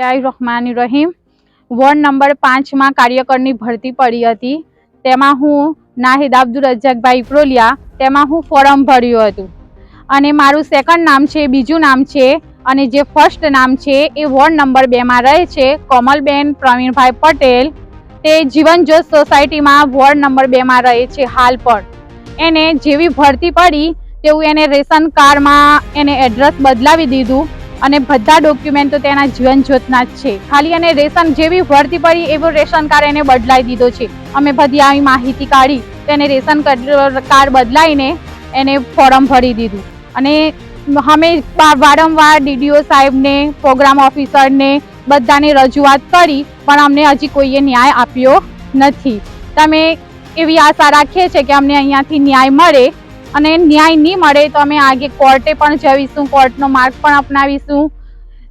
રહમાનિર Rahim ward number પાંચમાં કાર્યકરની ભરતી પડી હતી. તેમાં હું નાહિદ અબ્દુલ રજાકભાઈ પ્રોલિયા તેમાં હું ફોર્મ ભર્યું હતું. અને મારું સેકન્ડ નામ છે, બીજું નામ છે, અને જે ફર્સ્ટ નામ છે, એ વોર્ડ નંબર બેમાં રહે છે, કોમલબેન પ્રવીણભાઈ પટેલ. તે જીવનજ્યોત સોસાયટીમાં વોર્ડ નંબર બેમાં રહે છે હાલ પણ. એને જેવી ભરતી પડી, તેવું એને રેશન કાર્ડમાં એને એડ્રેસ બદલાવી દીધું. અને બધા ડોક્યુમેન્ટ તો તેના જીવન જ્યોતના જ છે. ખાલી અને રેશન જેવી ભરતી પડી એવું રેશન કાર્ડ એને બદલાઈ દીધો છે. અમે બધી આવી માહિતી કાઢી તેને રેશન કાર્ડ બદલાઈને એને ફોર્મ ભરી દીધું. અને અમે વારંવાર ડીડીઓ સાહેબને પ્રોગ્રામ ઓફિસરને બધાને રજૂઆત કરી, પણ અમને હજી કોઈએ ન્યાય આપ્યો નથી. તમે એવી આશા રાખીએ છીએ કે અમને અહીંયાથી ન્યાય મળે. અને ન્યાય નહીં મળે તો અમે આગે કોર્ટે પણ જઈશું કોર્ટનો માર્ગ પણ અપનાવીશું.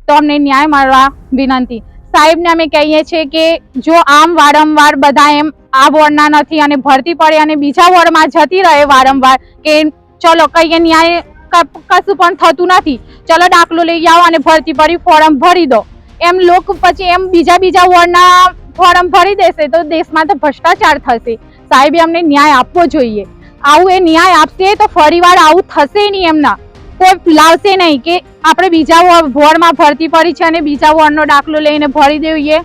તો અમને ન્યાય મળવા વિનંતી. સાહેબને અમે કહીએ છીએ કે જો આમ વારંવાર બધા એમ આ વોર્ડના નથી અને ભરતી પડે અને બીજા વોર્ડમાં જતી રહે વારંવાર કે ચલો કહીએ ન્યાય કશું પણ થતું નથી. ચલો દાખલો લઈ આવો અને ભરતી પડી, ફોર્મ ભરી દો. એમ લોકો પછી એમ બીજા બીજા વોર્ડના ફોર્મ ભરી દેશે તો દેશમાં તો ભ્રષ્ટાચાર થશે. સાહેબે અમને ન્યાય આપવો જોઈએ. આવું એ ન્યાય આપશે તો ફરીવાર આવું થશે નહીં એમના. કોઈ લાવશે નહીં કે આપણે બીજા વોર્ડ- વોર્ડમાં ભરતી પડી છે અને બીજા વોર્ડનો દાખલો લઈને ભરી દેવીએ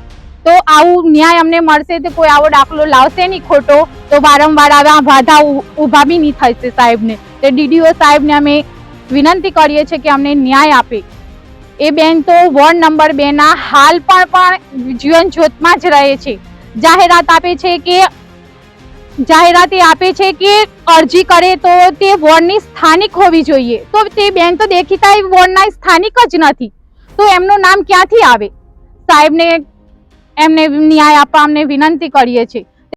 તો આવું ન્યાય અમને મળશે તો કોઈ આવો દાખલો લાવશે નહીં ખોટો. તો વારંવાર આવા બાધા ઉ- ઊભા બી નહીં થશે સાહેબને. તો ડીડીઓ સાહેબને અમે વિનંતી કરીએ છીએ કે અમને ન્યાય આપે. એ બેન તો વોર્ડ નંબર બેના હાલ પણ પણ જીવન જ્યોતમાં જ રહે છે. જાહેરાત આપે છે કે જાહેરાત આપે છે કે અરજી કરે તો તે વોર્ડની સ્થાનિક હોવી જોઈએ. તો તે બેન તો દેખીતા એ વોર્ડના સ્થાનિક જ નથી. તો એમનું નામ ક્યાંથી આવે? સાહેબને એમને ન્યાય આપવા અમને વિનંતી કરીએ છીએ.